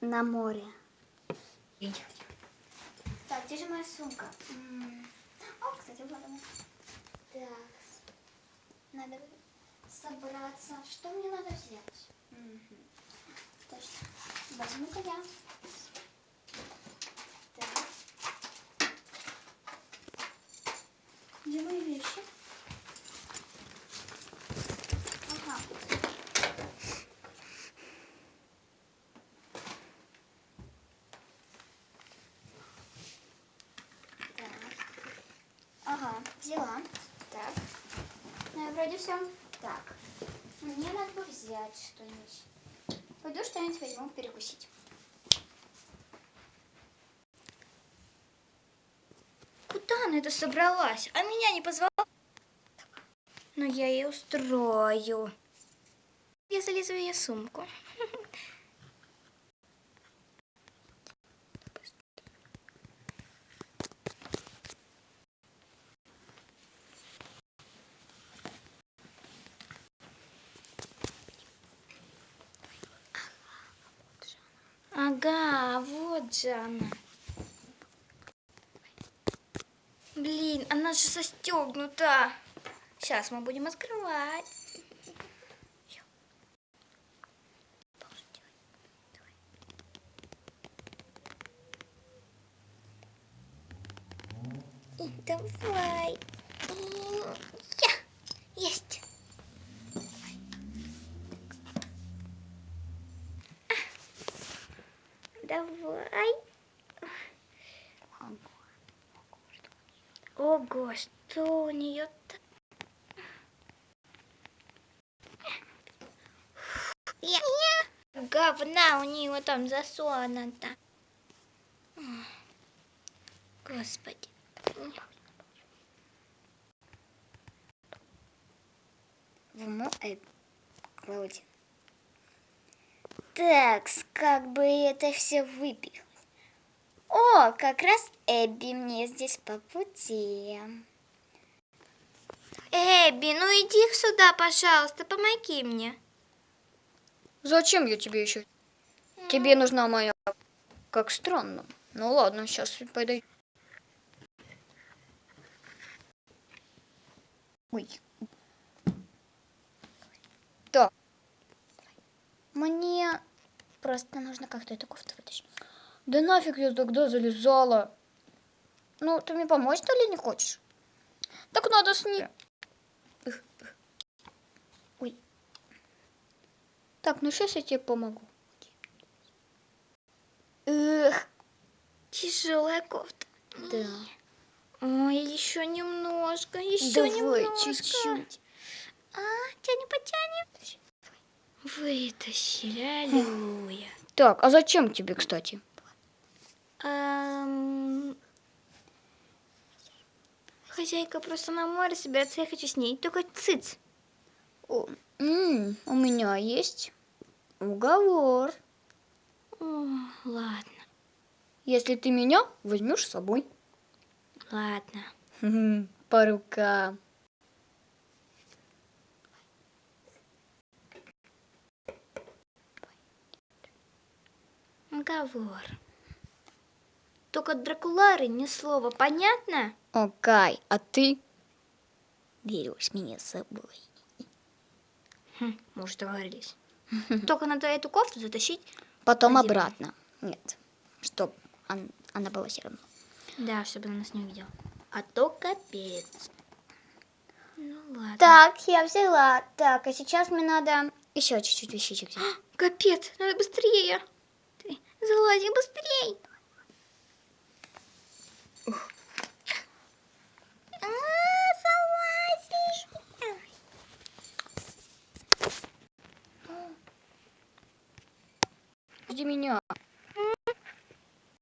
на море. Так, где же моя сумка? О, кстати, вот она. Так, надо собраться. Что мне надо взять? Точно. Возьму-ка я. Так. Где мои вещи? Ага. Так. Ага, взяла. Так. Ну, и вроде все. Так. Мне надо бы взять что-нибудь. Пойду что-нибудь возьму перекусить. Куда она это собралась? А меня не позвала? Ну, я ей устрою. Я залезу в ее сумку. Ага, вот же она. Блин, она же застегнута. Сейчас мы будем открывать. Давай. Я. Есть. Давай. Ого, что у нее? Я. Говна у нее там засунуто. Ой, Господи. В мой Клауди. Так, как бы это все выпить. О, как раз Эбби мне здесь по пути. Эбби, ну иди сюда, пожалуйста, помоги мне. Зачем я тебе еще? Тебе нужна моя... Как странно. Ну ладно, сейчас пойду. Ой. Так. Мне просто нужно как-то эту кофту вытащить. Да нафиг я тогда залезала. Ну, ты мне помочь, что ли, не хочешь? Так надо с ней... Ой. Так, ну сейчас я тебе помогу. Эх, Тяжелая кофта. да. Ой, еще немножко, еще Давай, немножко. чуть-чуть. А, тянем, потянем. Вытащили, аллилуйя. Так, а зачем тебе, кстати? Ам, Хозяйка просто на море собирается, я хочу с ней. Только цыц. О, м, у меня есть уговор. О, ладно, Если ты меня возьмешь с собой. ладно. Мгм, По рукам. Уговор. Только Дракулары ни слова, понятно? Окей, а ты берешь меня с собой. Хм, может, договорились. Только надо эту кофту затащить. Потом обратно. Нет, чтоб он- она была все равно. Да, чтобы она нас не увидела. А то капец. Ну ладно. Так, я взяла. Так, а сейчас мне надо еще чуть-чуть вещичек взять. Капец, надо быстрее. Ты залази быстрей. А, залазишь. Жди меня.